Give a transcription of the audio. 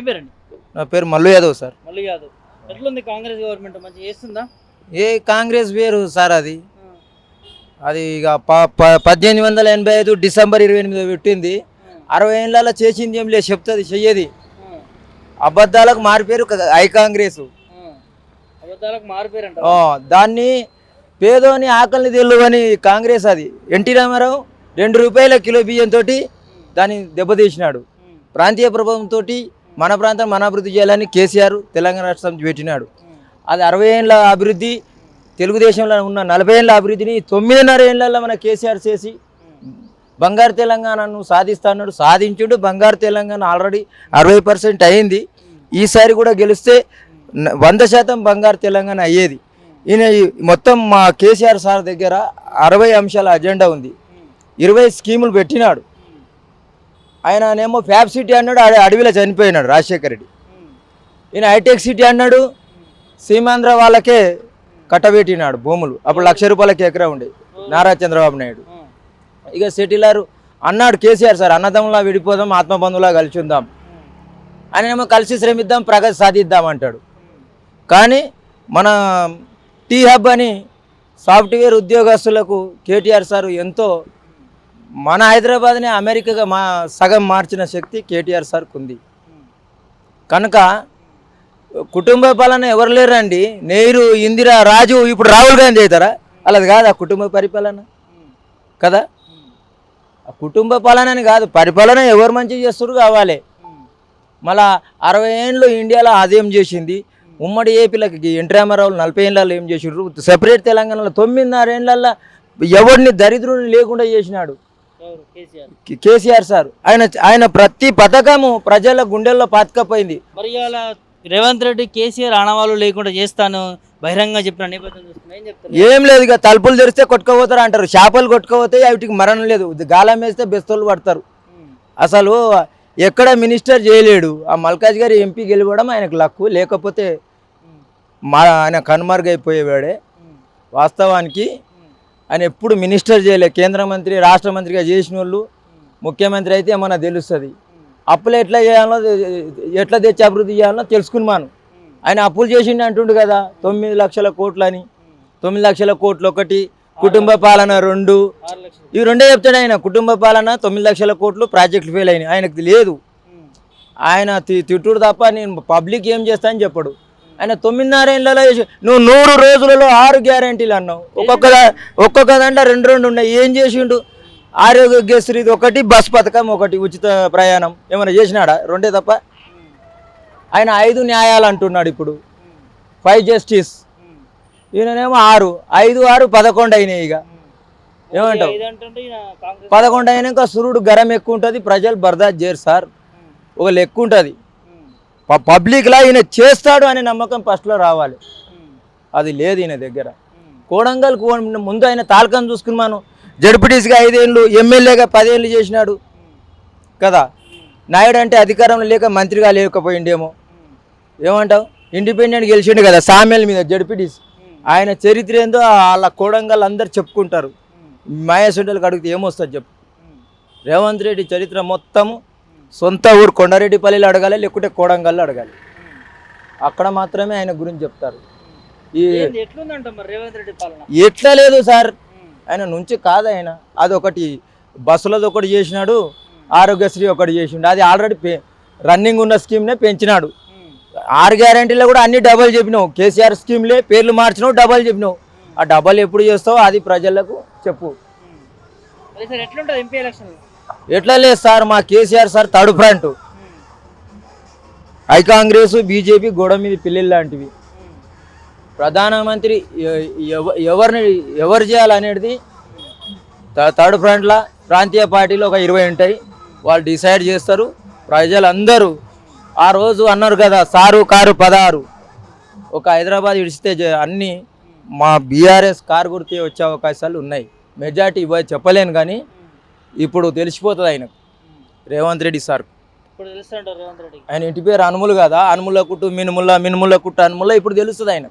ఏం పేరండి? నా పేరు మల్లు యాదవ్ సార్. మళ్ళీ కాదు ఎట్లుంది కాంగ్రెస్ గవర్నమెంట్? మంచిగా చేస్తుందా? ఏ కాంగ్రెస్ వేరు సార్ అది. అది ఇక పద్దెనిమిది వందల ఎనభై ఐదు డిసెంబర్ ఇరవై ఎనిమిది పెట్టింది. అరవై ఏళ్ళలో చేసింది ఏం లేదు చెప్తుంది చెయ్యేది. అబద్ధాలకు మారిపోయారు ఐ కాంగ్రెస్. దాన్ని పేదోని ఆకలిని తెల్లువని కాంగ్రెస్ అది. ఎన్టీ రామారావు రెండు రూపాయల కిలో బియ్యంతో దాన్ని దెబ్బతీసినాడు. ప్రాంతీయ ప్రభుత్వంతో మన ప్రాంతం మన అభివృద్ధి చేయాలని కేసీఆర్ తెలంగాణ రాష్ట్రం పెట్టినాడు. అది అరవై ఏళ్ళ అభివృద్ధి తెలుగుదేశంలో ఉన్న నలభై ఏళ్ళ అభివృద్ధిని తొమ్మిదిన్నర ఏళ్ళల్లో మన కేసీఆర్ చేసి బంగారు తెలంగాణను సాధిస్తాడు సాధించుడు బంగారు తెలంగాణ ఆల్రెడీ అరవై పర్సెంట్ అయింది. ఈసారి కూడా గెలిస్తే వంద శాతం బంగారు తెలంగాణ అయ్యేది. ఈయన మొత్తం మా కేసీఆర్ సార్ దగ్గర అరవై అంశాల అజెండా ఉంది. ఇరవై స్కీములు పెట్టినాడు. ఆయననేమో ఫ్యాబ్ సిటీ అన్నాడు అడవిలో చనిపోయినాడు రాజశేఖర రెడ్డి. ఈయన హైటెక్ సిటీ అన్నాడు సీమాంధ్ర వాళ్ళకే కట్టబెట్టినాడు భూములు. అప్పుడు లక్ష రూపాయలకి ఎకరా ఉండేది నారా చంద్రబాబు నాయుడు. ఇక సెటిలర్ అన్నాడు కేసీఆర్ సార్ అన్నదమ్ములా విడిపోదాం ఆత్మబంధువులా కలిసి ఉందాం. ఆయనేమో కలిసి శ్రమిద్దాం ప్రగతి సాధిద్దాం అంటాడు. కానీ మన టీ హబ్ అని సాఫ్ట్వేర్ ఉద్యోగస్తులకు కేటీఆర్ సార్ ఎంతో మన హైదరాబాద్ని అమెరికాగా మా సగం మార్చిన శక్తి కేటీఆర్ సార్కు ఉంది కనుక కుటుంబ పాలన ఎవరు లేరండి? నెహ్రూ ఇందిరా రాజు ఇప్పుడు రాహుల్ గాంధీ అవుతారా? అలాది ఆ కుటుంబ పరిపాలన కదా? ఆ కుటుంబ పాలన అని కాదు పరిపాలన ఎవరు మంచిగా చేస్తారు కావాలి. మళ్ళా అరవై ఏళ్ళు ఇండియాలో అదేం చేసింది? ఉమ్మడి ఏపీలకి ఎన్టీ రామారావు నలభై ఏళ్ళలో ఏం చేసిండ్రు? సపరేట్ తెలంగాణలో తొమ్మిదిన్నర ఏళ్ళల్లో ఎవరిని దరిద్రుని లేకుండా చేసినాడు? కేసీఆర్. సార్ ఆయన ఆయన ప్రతి పథకము ప్రజల గుండెల్లో పాతకపోయింది. మరి ఇవాళ రేవంత్ రెడ్డి కేసీఆర్ ఆనవాళ్ళు లేకుండా చేస్తాను బహిరంగ చెప్పిన నేపథ్యం ఏం లేదు ఇక తలుపులు తెరిస్తే కొట్టుకోపోతారు అంటారు. చేపలు కొట్టుకోపోతే వాటికి మరణం లేదు. గాలం వేస్తే బెస్తోళ్ళు పడతారు. అసలు ఎక్కడ మినిస్టర్ చేయలేడు. ఆ మల్కాజ్ గారి ఎంపీ గెలవడం ఆయనకు లక్కు. లేకపోతే మా ఆయన కనుమరుగైపోయేవాడే. వాస్తవానికి ఆయన ఎప్పుడు మినిస్టర్ చేయలే. కేంద్ర మంత్రి రాష్ట్ర మంత్రిగా చేసిన వాళ్ళు ముఖ్యమంత్రి అయితే ఏమన్నా తెలుస్తుంది. అప్పులు ఎట్లా చేయాలో ఎట్లా తెచ్చి అభివృద్ధి చేయాలో తెలుసుకున్నాను ఆయన అప్పులు చేసిండు అంటుండు కదా తొమ్మిది లక్షల కోట్లు అని తొమ్మిది లక్షల కోట్లు ఒకటి కుటుంబ పాలన రెండు. ఇవి రెండే చెప్తాడు ఆయన. కుటుంబ పాలన తొమ్మిది లక్షల కోట్లు ప్రాజెక్టులు ఫెయిల్ అయినాయి. ఆయనకు లేదు ఆయన తిట్టుడు తప్ప నేను పబ్లిక్ ఏం చేస్తా అని చెప్పడు. ఆయన తొమ్మిదిన్నరేళ్ళలో చేసి- నువ్వు నూరు రోజులలో ఆరు గ్యారంటీలు అన్నావు. ఒక్కొక్క ఒక్కొక్క దాంట్లో రెండు రెండు ఉన్నాయి. ఏం చేసిండు? ఆరోగ్యశ్రీ ఒకటి బస్ పథకం ఒకటి ఉచిత ప్రయాణం. ఏమైనా చేసినాడా? రెండే తప్ప? ఆయన ఐదు న్యాయాలు అంటున్నాడు ఇప్పుడు. Five justice. ఈయననేమో ఆరు. ఐదు ఆరు పదకొండు అయినాయి ఇక. ఏమంటావు? పదకొండు అయినాక సూర్యుడు గరం ఎక్కువ ఉంటుంది ప్రజలు బర్దాస్ చేయరు సార్. ఒక లెక్క ఉంటుంది. పబ్లిక్లా ఈయన చేస్తాడు అనే నమ్మకం ఫస్ట్లో రావాలి. అది లేదు ఈయన దగ్గర. కోడంగల్ కో- ముందు ఆయన తాలకం చూసుకున్నాను. జడ్పీటీసీగా ఐదేళ్ళు ఎమ్మెల్యేగా పదేళ్ళు చేసినాడు. కదా? నాయుడు అంటే అధికారంలో లేక మంత్రిగా లేకపోయిండేమో. ఏమంటావు? ఇండిపెండెంట్ గెలిచిండు కదా సామెల మీద జడ్పీటీసీ. ఆయన చరిత్ర ఏందో వాళ్ళ కోడంగల్ అందరు చెప్పుకుంటారు. మాయాసుండలకు అడిగితే ఏమొస్తుంది చెప్పు. రేవంత్ రెడ్డి చరిత్ర మొత్తము సొంత ఊరు కొండారెడ్డిపల్లిలో అడగాలి లేకుంటే కోడంగల్లో అడగాలి. అక్కడ మాత్రమే ఆయన గురించి చెప్తారు. ఈ ఎట్లా లేదు సార్. ఆయన నుంచి కాదు ఆయన. అదొకటి బస్సులది ఒకటి చేసినాడు ఆరోగ్యశ్రీ ఒకటి చేసిండు. అది ఆల్రెడీ రన్నింగ్ ఉన్న స్కీమ్నే పెంచినాడు. ఆరు గ్యారంటీలో కూడా అన్ని డబల్ చెప్పినావు. కేసీఆర్ స్కీమ్లే పేర్లు మార్చినావు డబల్ చెప్పినావు. ఆ డబల్ ఎప్పుడు చేస్తావో అది ప్రజలకు చెప్పు. ఎట్లుంటుంది ఎంపీ ఎలక్షన్ ఎట్లా లేదు సార్ మా KCR sir third front. I Congress BJP గోడ మీద పిల్లలు లాంటివి. ప్రధానమంత్రి ఎవ- ఎవరిని ఎవరు చేయాలనేది థర్డ్ ఫ్రంట్ల ప్రాంతీయ పార్టీలు ఒక ఇరవై ఉంటాయి. వాళ్ళు డిసైడ్ చేస్తారు. ప్రజలందరూ ఆ రోజు అన్నారు కదా సారు కారు పదారు ఒక హైదరాబాద్ విడిచితే అన్నీ మా బీఆర్ఎస్ కారు గుర్తి వచ్చే అవకాశాలు ఉన్నాయి. మెజార్టీ ఇవ్వ చెప్పలేను కానీ ఇప్పుడు తెలిసిపోతుంది ఆయనకు. రేవంత్ రెడ్డి సార్. ఇప్పుడు తెలుస్తుంటారు రేవంత్ రెడ్డి ఆయన ఇంటి పేరు అనుములు కదా అనుముల కుట్టు మినుముల మినుముల కుట్టు అనుముల ఇప్పుడు తెలుస్తుంది ఆయన